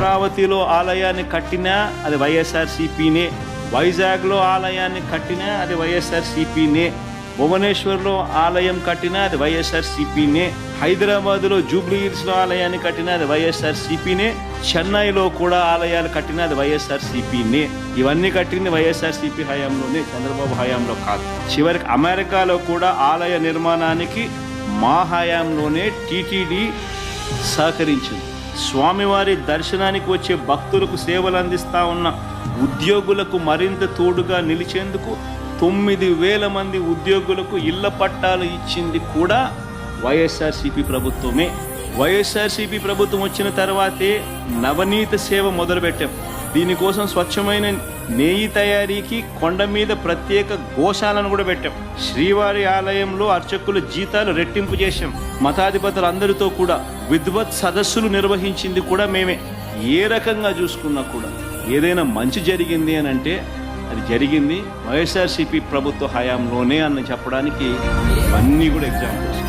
అమరావతిలో ఆలయాన్ని కట్టినా అది వైఎస్ఆర్సీపీనే. వైజాగ్లో ఆలయాన్ని కట్టినా అది వైఎస్ఆర్సిపినే. భువనేశ్వర్లో ఆలయం కట్టినా అది వైఎస్ఆర్సిపినే. హైదరాబాద్లో జూబ్లీ హిల్స్లో ఆలయాన్ని కట్టినా అది వైఎస్ఆర్సిపినే. చెన్నైలో కూడా ఆలయాలు కట్టినా అది వైఎస్ఆర్సిపినే. ఇవన్నీ కట్టింది వైఎస్ఆర్సీపీ హయాంలోనే చంద్రబాబు హయాంలో కాదు. చివరికి అమెరికాలో కూడా ఆలయ నిర్మాణానికి మా హయాంలోనే టీటీడీ సహకరించింది. స్వామివారి దర్శనానికి వచ్చే భక్తులకు సేవలు అందిస్తా ఉన్న ఉద్యోగులకు మరింత తోడుగా నిలిచేందుకు తొమ్మిది వేల మంది ఉద్యోగులకు ఇళ్ళ పట్టాలు ఇచ్చింది కూడా వైఎస్ఆర్సీపీ ప్రభుత్వమే. వైఎస్ఆర్సీపీ ప్రభుత్వం వచ్చిన తర్వాతే నవనీత సేవ మొదలుపెట్టాం. దీనికోసం స్వచ్ఛమైన నెయ్యి తయారీకి కొండ మీద ప్రత్యేక గోశాలను కూడా పెట్టాం. శ్రీవారి ఆలయంలో అర్చకుల జీతాలు రెట్టింపు చేశాం. మతాధిపతులు అందరితో కూడా విద్వత్ సదస్సులు నిర్వహించింది కూడా మేమే. ఏ రకంగా చూసుకున్నా కూడా ఏదైనా మంచి జరిగింది అని అంటే అది జరిగింది వైఎస్ఆర్సీపీ ప్రభుత్వ హయాంలోనే అని చెప్పడానికి ఇవన్నీ కూడా ఎగ్జాంపుల్స్